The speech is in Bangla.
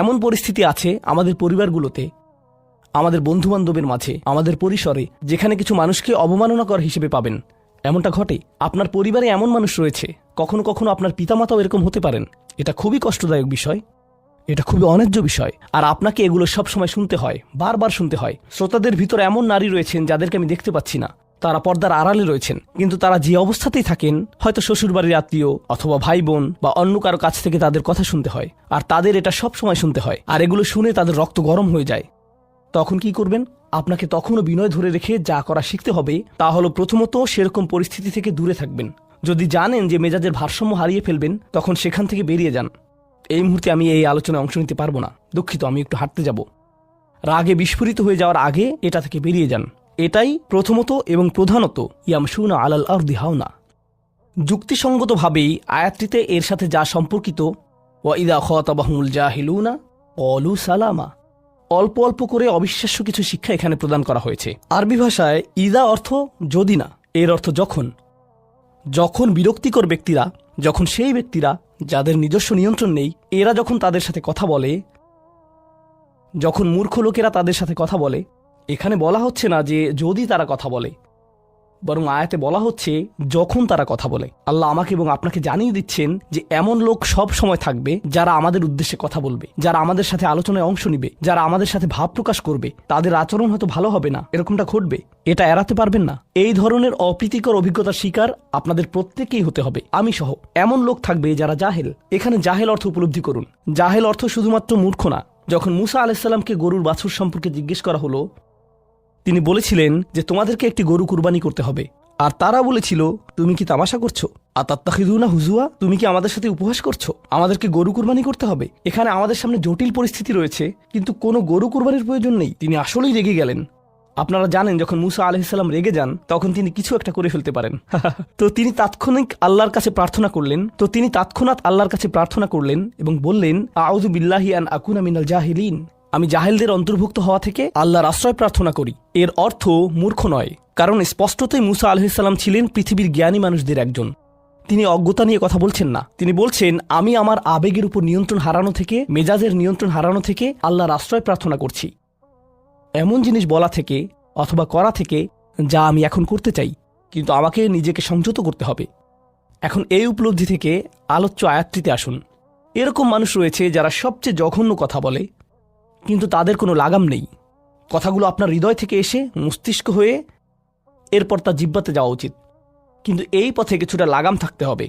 এমন পরিস্থিতি আছে আমাদের পরিবারগুলোতে, আমাদের বন্ধুবান্ধবের মাঝে, আমাদের পরিসরে, যেখানে কিছু মানুষকে অবমাননাকর হিসেবে পাবেন। এমনটা ঘটে, আপনার পরিবারে এমন মানুষ রয়েছে, কখনো কখনো আপনার পিতামাতাও এরকম হতে পারেন। এটা খুবই কষ্টদায়ক বিষয়, এটা খুবই অন্যায্য বিষয়, আর আপনাকে এগুলো সব সময় শুনতে হয়, বারবার শুনতে হয়। শ্রোতাদের ভিতর এমন নারী রয়েছেন যাদেরকে আমি দেখতে পাচ্ছি না। তারা পর্দার আড়ালে রয়েছেন। কিন্তু তারা যে অবস্থাতেই থাকেন, হয়তো শ্বশুরবাড়ির আত্মীয় অথবা ভাই বোন বা অন্য কারও কাছ থেকে তাদের কথা শুনতে হয়। আর তাদের এটা সব সময় শুনতে হয়। আর এগুলো শুনে তাদের রক্ত গরম হয়ে যায়। তখন কি করবেন? আপনাকে তখনও বিনয় ধরে রেখে যা করা শিখতে হবে, তা হলো প্রথমত সেরকম পরিস্থিতি থেকে দূরে থাকবেন। যদি জানেন যে মেজাজের ভারসাম্য হারিয়ে ফেলবেন, তখন সেখান থেকে বেরিয়ে যান। এই মুহূর্তে আমি এই আলোচনায় অংশ নিতে পারব না। দুঃখিত, আমি একটু হাঁটতে যাব। রাগে বিস্ফোরিত হয়ে যাওয়ার আগে এটা থেকে বেরিয়ে যান। এটাই প্রথমত এবং প্রধানত ইয়ামসুনা আলাল আর দিহাওনা যুক্তিসঙ্গতভাবেই আয়াতটিতে এর সাথে যা সম্পর্কিত, ওয়া ইদা খতাবাহুল জাহিলুনা অলু সালামা। অল্প অল্প করে অবিশ্বাস্য কিছু শিক্ষা এখানে প্রদান করা হয়েছে। আরবি ভাষায় ইদা অর্থ যদি না, এর অর্থ যখন। যখন বিরক্তিকর ব্যক্তিরা, যখন সেই ব্যক্তিরা যাদের নিজস্ব নিয়ন্ত্রণ নেই, এরা যখন তাদের সাথে কথা বলে, যখন মূর্খ লোকেরা তাদের সাথে কথা বলে এখানে বলা হচ্ছে না যে যদি তারা কথা বলে, বরং আয়াতে বলা হচ্ছে যখন তারা কথা বলে। আল্লাহ আমাকে এবং আপনাকে জানিয়ে দিচ্ছেন যে এমন লোক সব সময় থাকবে যারা আমাদের উদ্দেশ্যে কথা বলবে, যারা আমাদের সাথে আলোচনায় অংশ নিবে, যারা আমাদের সাথে ভাব প্রকাশ করবে। তাদের আচরণ হয়তো ভালো হবে না, এরকমটা ঘটবে। এটা এড়াতে পারবেন না। এই ধরনের অপ্রীতিকর অভিজ্ঞতার শিকার আপনাদের প্রত্যেকেই হতে হবে, আমি সহ। এমন লোক থাকবে যারা জাহেল। এখানে জাহেল অর্থ উপলব্ধি করুন। জাহেল অর্থ শুধুমাত্র মূর্খ না। যখন মুসা আলাইসাল্লামকে গরুর বাছুর সম্পর্কে জিজ্ঞেস করা হলো তিনি বলেছিলেন যে তোমাদেরকে একটি গরু কুরবানি করতে হবে। আর তারা বলেছিল, তুমি কি তামাশা করছ? আতাত্তাখিদুনা হুজুয়া? তুমি কি আমাদের সাথে উপহাস করছ? আমাদেরকে গরু কুরবানি করতে হবে? এখানে আমাদের সামনে জটিল পরিস্থিতি রয়েছে, কিন্তু কোনো গরু কুরবানির প্রয়োজন নেই। তিনি আসলেই রেগে গেলেন। আপনারা জানেন, যখন মুসা আলহিসাল্লাম রেগে যান, তখন তিনি কিছু একটা করে ফেলতে পারেন। তো তিনি তাৎক্ষণিক আল্লাহর কাছে প্রার্থনা করলেন। তো তিনি তৎক্ষণাৎ আল্লাহর কাছে প্রার্থনা করলেন এবং বললেন, আউযু বিল্লাহি আন আকুনা মিনাল জাহিলিন। আমি জাহেলদের অন্তর্ভুক্ত হওয়া থেকে আল্লাহর আশ্রয় প্রার্থনা করি। এর অর্থ মূর্খ নয়, কারণ স্পষ্টতই মুসা আলহিসাল্লাম ছিলেন পৃথিবীর জ্ঞানী মানুষদের একজন। তিনি অজ্ঞতা নিয়ে কথা বলছেন না। তিনি বলছেন, আমি আমার আবেগের উপর নিয়ন্ত্রণ হারানো থেকে, মেজাজের নিয়ন্ত্রণ হারানো থেকে আল্লাহর আশ্রয় প্রার্থনা করছি। এমন জিনিস বলা থেকে অথবা করা থেকে যা আমি এখন করতে চাই, কিন্তু আমাকে নিজেকে সংযত করতে হবে। এখন এই উপলব্ধি থেকে আলোচ্য আয়াত্রীতে আসুন। এরকম মানুষ রয়েছে যারা সবচেয়ে জঘন্য কথা বলে কিন্তু তাদের কোনো লাগাম নেই। কথাগুলো আপনার হৃদয় থেকে এসে মস্তিষ্ক হয়ে এরপর তার জিব্বাতে যাওয়া উচিত। কিন্তু এই পথে কিছুটা লাগাম থাকতে হবে।